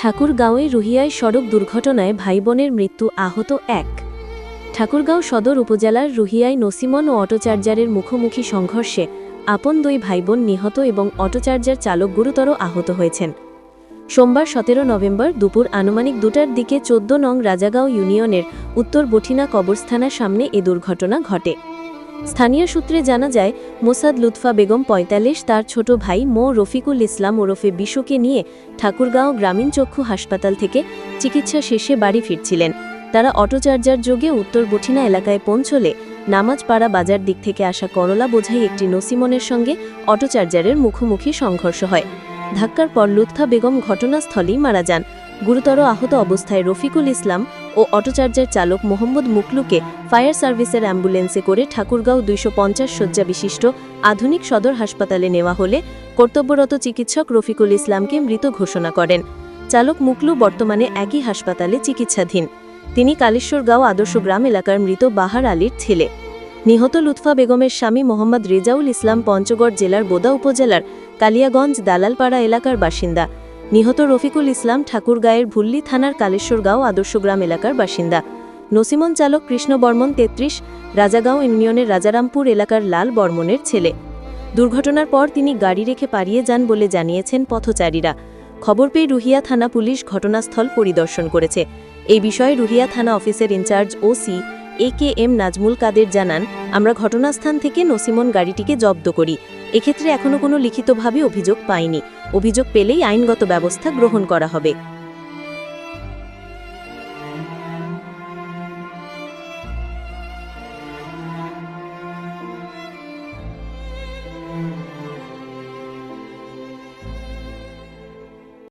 ঠাকুরগাঁওয়ে রুহিয়ায় সড়ক দুর্ঘটনায় ভাইবোনের মৃত্যু আহত এক। ঠাকুরগাঁও সদর উপজেলার রুহিয়ায় নসিমন ও অটোচার্জারের মুখোমুখি সংঘর্ষে আপন দুই ভাইবোন নিহত এবং অটোচার্জার চালক গুরুতর আহত হয়েছেন। সোমবার সতেরো নভেম্বর দুপুর আনুমানিক দুটার দিকে চোদ্দ নং রাজাগাঁও ইউনিয়নের উত্তর বঠিনা কবরস্থানার সামনে এ দুর্ঘটনা ঘটে। স্থানীয় সূত্রে জানা যায়, মোসাদ লুৎফা বেগম পঁয়তাল্লিশ, তার ছোট ভাই মো রফিকুল ইসলাম ওরফে বিশুকে নিয়ে ঠাকুরগাঁও গ্রামীণ চক্ষু হাসপাতাল থেকে চিকিৎসা শেষে বাড়ি ফিরছিলেন। তারা অটোচার্জার যোগে উত্তর বঠিনা এলাকায় পৌঁছলে নামাজপাড়া বাজার দিক থেকে আসা করলা বোঝাই একটি নসিমনের সঙ্গে অটোচার্জারের মুখোমুখি সংঘর্ষ হয়। ধাক্কার পর লুৎফা বেগম ঘটনাস্থলেই মারা যান। গুরুতর আহত অবস্থায় রফিকুল ইসলাম ও অটোচার্জার চালক মোহাম্মদ মুকলুকে ফায়ার সার্ভিসের অ্যাম্বুলেন্সে করে ঠাকুরগাঁও দুইশো পঞ্চাশ শয্যা বিশিষ্ট আধুনিক সদর হাসপাতালে নেওয়া হলে কর্তব্যরত চিকিৎসক রফিকুল ইসলামকে মৃত ঘোষণা করেন। চালক মুকলু বর্তমানে একই হাসপাতালে চিকিৎসাধীন। তিনি কালেশ্বরগাঁও আদর্শ গ্রাম এলাকার মৃত বাহার আলীর ছেলে। নিহত লুৎফা বেগমের স্বামী মোহাম্মদ রেজাউল ইসলাম পঞ্চগড় জেলার বোদা উপজেলার কালিয়াগঞ্জ দালালপাড়া এলাকার বাসিন্দা। নিহত রফিকুল ইসলাম ঠাকুরগাঁয়ের ভুল্লি থানার কালেশ্বরগাঁও আদর্শগ্রাম এলাকার বাসিন্দা। নসিমন চালক কৃষ্ণ বর্মন তেত্রিশ, রাজাগাঁও ইউনিয়নের রাজারামপুর এলাকার লাল বর্মনের ছেলে। দুর্ঘটনার পর তিনি গাড়ি রেখে পালিয়ে যান বলে জানিয়েছেন পথচারীরা। খবর পেয়ে রুহিয়া থানা পুলিশ ঘটনাস্থল পরিদর্শন করেছে। এই বিষয়ে রুহিয়া থানা অফিসের incharge OC A K M Nazmul Kader জানান, আমরা ঘটনাস্থান থেকে নসিমন গাড়িটিকে জব্দ করি। এক্ষেত্রে এখনও কোনো লিখিতভাবে অভিযোগ পাইনি। অভিযোগ পেলেই আইনগত ব্যবস্থা গ্রহণ করা হবে।